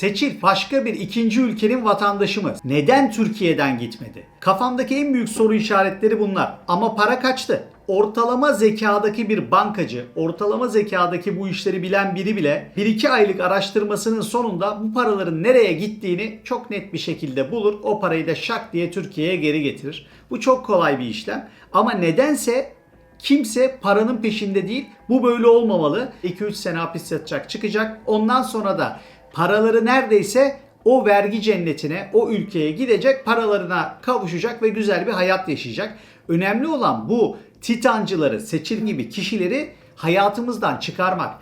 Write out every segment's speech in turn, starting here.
Seçil başka bir ikinci ülkenin vatandaşı mı? Neden Türkiye'den gitmedi? Kafamdaki en büyük soru işaretleri bunlar. Ama para kaçtı. Ortalama zekadaki bir bankacı, ortalama zekadaki bu işleri bilen biri bile 1-2 aylık araştırmasının sonunda bu paraların nereye gittiğini çok net bir şekilde bulur. O parayı da şak diye Türkiye'ye geri getirir. Bu çok kolay bir işlem. Ama nedense Kimse paranın peşinde değil. Bu böyle olmamalı. 2-3 sene hapis yatacak, çıkacak. Ondan sonra da paraları neredeyse o vergi cennetine, o ülkeye gidecek, paralarına kavuşacak ve güzel bir hayat yaşayacak. Önemli olan bu titancıları, seçil gibi kişileri hayatımızdan çıkarmak.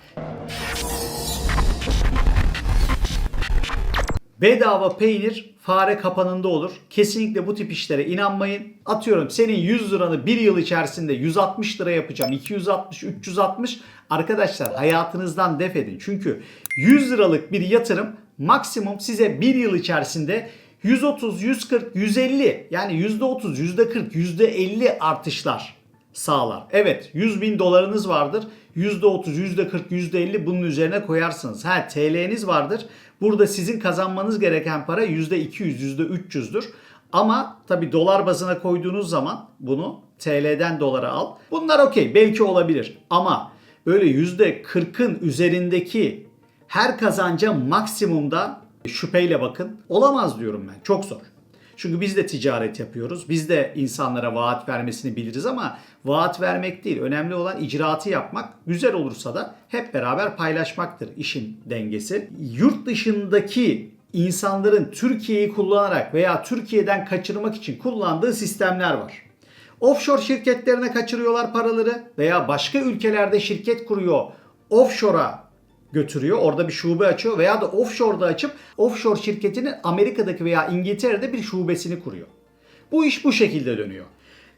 Bedava peynir fare kapanında olur. Kesinlikle bu tip işlere inanmayın. Atıyorum senin 100 liranı bir yıl içerisinde 160 lira yapacağım. 260, 360. Arkadaşlar hayatınızdan def edin. Çünkü 100 liralık bir yatırım maksimum size bir yıl içerisinde 130, 140, 150 yani %30, %40, %50 artışlar sağlar. Evet 100 bin dolarınız vardır. %30, %40, %50 bunun üzerine koyarsınız. Ha TL'niz vardır. Burada sizin kazanmanız gereken para %200, %300'dür. Ama tabi dolar bazına koyduğunuz zaman bunu TL'den dolara al. Bunlar okey belki olabilir. Ama böyle %40'ın üzerindeki her kazanca maksimumda şüpheyle bakın. Olamaz diyorum ben. Çok zor. Çünkü biz de ticaret yapıyoruz. Biz de insanlara vaat vermesini biliriz ama vaat vermek değil. Önemli olan icraatı yapmak. Güzel olursa da hep beraber paylaşmaktır işin dengesi. Yurt dışındaki insanların Türkiye'yi kullanarak veya Türkiye'den kaçırmak için kullandığı sistemler var. Offshore şirketlerine kaçırıyorlar paraları veya başka ülkelerde şirket kuruyor. Offshore'a götürüyor. Orada bir şube açıyor veya da offshore'da açıp offshore şirketinin Amerika'daki veya İngiltere'de bir şubesini kuruyor. Bu iş bu şekilde dönüyor.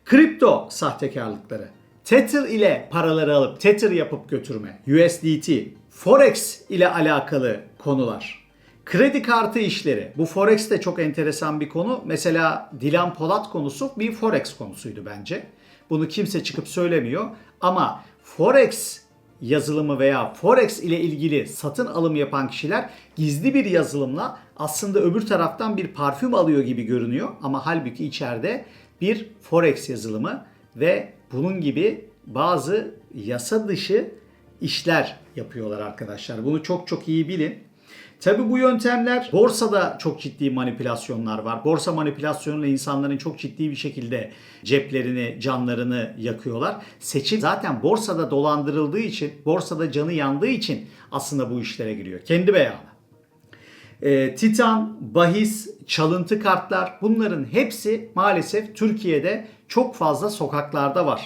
Kripto sahtekarlıkları. Tether ile paraları alıp Tether yapıp götürme. USDT. Forex ile alakalı konular. Kredi kartı işleri. Bu Forex de çok enteresan bir konu. Mesela Dilan Polat konusu bir Forex konusuydu bence. Bunu kimse çıkıp söylemiyor. Ama Forex yazılımı veya Forex ile ilgili satın alım yapan kişiler gizli bir yazılımla aslında öbür taraftan bir parfüm alıyor gibi görünüyor ama halbuki içeride bir Forex yazılımı ve bunun gibi bazı yasa dışı işler yapıyorlar arkadaşlar. Bunu çok çok iyi bilin. Tabi bu yöntemler borsada çok ciddi manipülasyonlar var. Borsa manipülasyonuyla insanların çok ciddi bir şekilde ceplerini, canlarını yakıyorlar. Seçim zaten borsada dolandırıldığı için, borsada canı yandığı için aslında bu işlere giriyor. Kendi beyanı. E, Titan, bahis, çalıntı kartlar bunların hepsi maalesef Türkiye'de çok fazla sokaklarda var.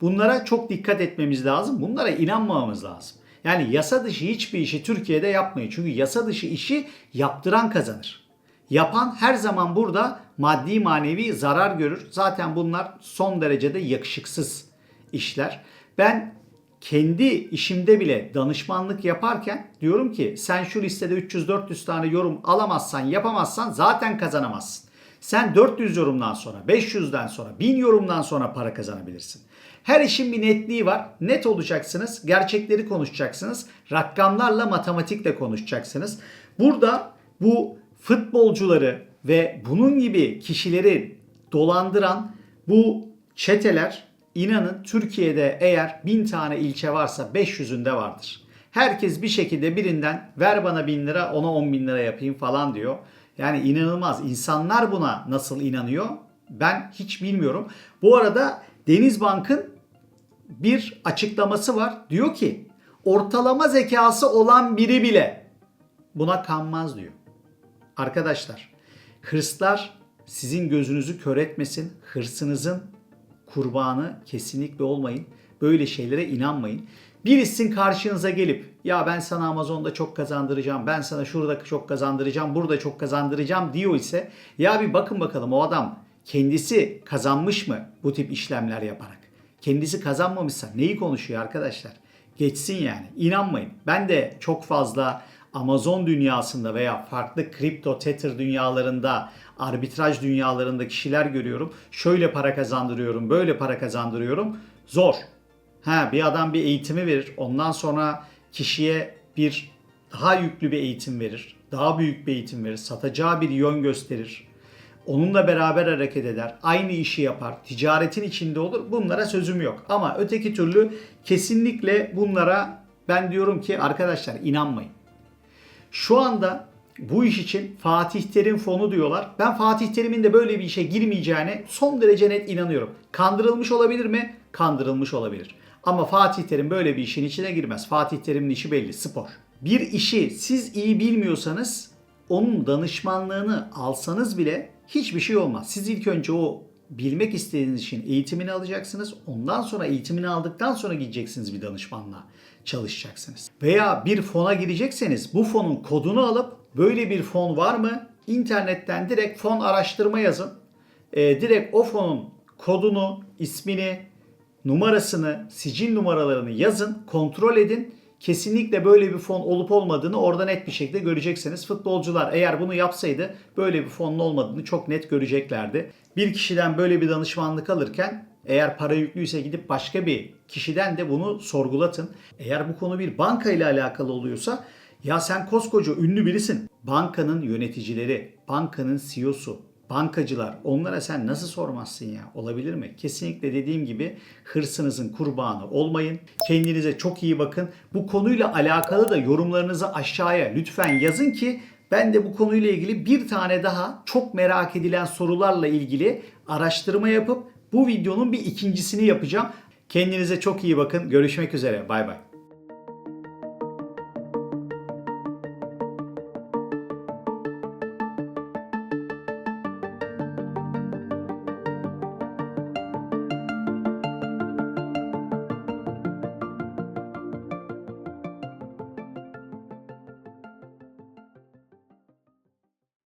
Bunlara çok dikkat etmemiz lazım. Bunlara inanmamamız lazım. Yani yasa dışı hiçbir işi Türkiye'de yapmayın. Çünkü yasa dışı işi yaptıran kazanır. Yapan her zaman burada maddi manevi zarar görür. Zaten bunlar son derecede yakışıksız işler. Ben kendi işimde bile danışmanlık yaparken diyorum ki sen şu listede 300-400 tane yorum alamazsan, yapamazsan zaten kazanamazsın. Sen 400 yorumdan sonra, 500'den sonra, 1000 yorumdan sonra para kazanabilirsin. Her işin bir netliği var. Net olacaksınız. Gerçekleri konuşacaksınız. Rakamlarla, matematikle konuşacaksınız. Burada bu futbolcuları ve bunun gibi kişileri dolandıran bu çeteler inanın Türkiye'de eğer 1000 tane ilçe varsa 500'ünde vardır. Herkes bir şekilde birinden ver bana 1000 lira ona 10 bin lira yapayım falan diyor. Yani inanılmaz. İnsanlar buna nasıl inanıyor? Ben hiç bilmiyorum. Bu arada Denizbank'ın bir açıklaması var. Diyor ki ortalama zekası olan biri bile buna kanmaz diyor. Arkadaşlar hırslar sizin gözünüzü kör etmesin. Hırsınızın kurbanı kesinlikle olmayın. Böyle şeylere inanmayın. Birisin karşınıza gelip ya ben sana Amazon'da çok kazandıracağım, ben sana şurada çok kazandıracağım, burada çok kazandıracağım diyor ise ya bir bakın bakalım o adam kendisi kazanmış mı bu tip işlemler yaparak? Kendisi kazanmamışsa neyi konuşuyor arkadaşlar? Geçsin yani. İnanmayın. Ben de çok fazla Amazon dünyasında veya farklı kripto tether dünyalarında, arbitraj dünyalarında kişiler görüyorum. Şöyle para kazandırıyorum, böyle para kazandırıyorum. Zor. Ha bir adam bir eğitimi verir. Ondan sonra kişiye bir daha yüklü bir eğitim verir. daha büyük bir eğitim verir, satacağı bir yön gösterir. Onunla beraber hareket eder, aynı işi yapar, ticaretin içinde olur. Bunlara sözüm yok. Ama öteki türlü kesinlikle bunlara ben diyorum ki arkadaşlar inanmayın. Şu anda bu iş için Fatih Terim fonu diyorlar. Ben Fatih Terim'in de böyle bir işe girmeyeceğine son derece net inanıyorum. Kandırılmış olabilir mi? Kandırılmış olabilir. Ama Fatih Terim böyle bir işin içine girmez. Fatih Terim'in işi belli, spor. Bir işi siz iyi bilmiyorsanız onun danışmanlığını alsanız bile hiçbir şey olmaz. Siz ilk önce o bilmek istediğiniz için eğitimini alacaksınız. Ondan sonra eğitimini aldıktan sonra gideceksiniz bir danışmanla çalışacaksınız. Veya bir fona girecekseniz bu fonun kodunu alıp böyle bir fon var mı? İnternetten direkt fon araştırma yazın. Ee, direkt o fonun kodunu, ismini, numarasını, sicil numaralarını yazın, kontrol edin. Kesinlikle böyle bir fon olup olmadığını orada net bir şekilde göreceksiniz. Futbolcular eğer bunu yapsaydı böyle bir fonun olmadığını çok net göreceklerdi. Bir kişiden böyle bir danışmanlık alırken eğer para yüklüyse gidip başka bir kişiden de bunu sorgulatın. Eğer bu konu bir banka ile alakalı oluyorsa ya sen koskoca ünlü birisin. Bankanın yöneticileri, bankanın CEO'su, bankacılar onlara sen nasıl sormazsın ya? Olabilir mi? Kesinlikle dediğim gibi hırsınızın kurbanı olmayın. Kendinize çok iyi bakın. Bu konuyla alakalı da yorumlarınızı aşağıya lütfen yazın ki ben de bu konuyla ilgili bir tane daha çok merak edilen sorularla ilgili araştırma yapıp bu videonun bir ikincisini yapacağım. Kendinize çok iyi bakın. Görüşmek üzere. Bay bay.